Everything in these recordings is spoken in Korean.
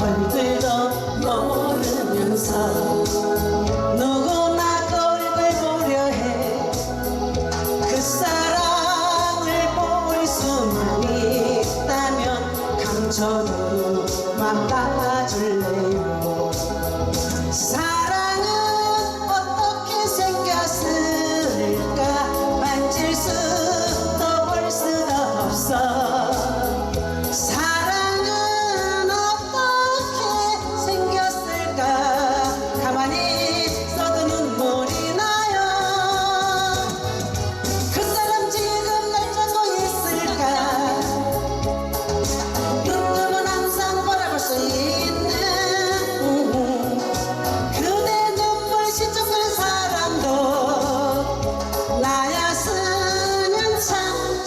얼굴도 모르면서 누구나 꼴을 보려 해 그 사랑을 볼 수만 있다면 감춰도 마땅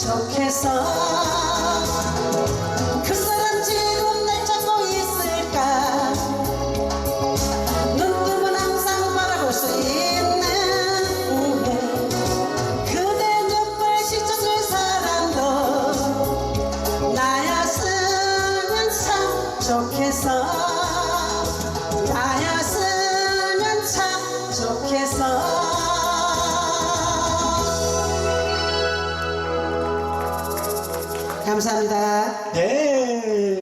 계속해서 그 사람 지금 날 찾고 있을까? 눈 뜨면 항상 바라볼 수 있는 그대 눈발씩 젖을 사람도 나였으면 참 좋겠어. 감사합니다. 네.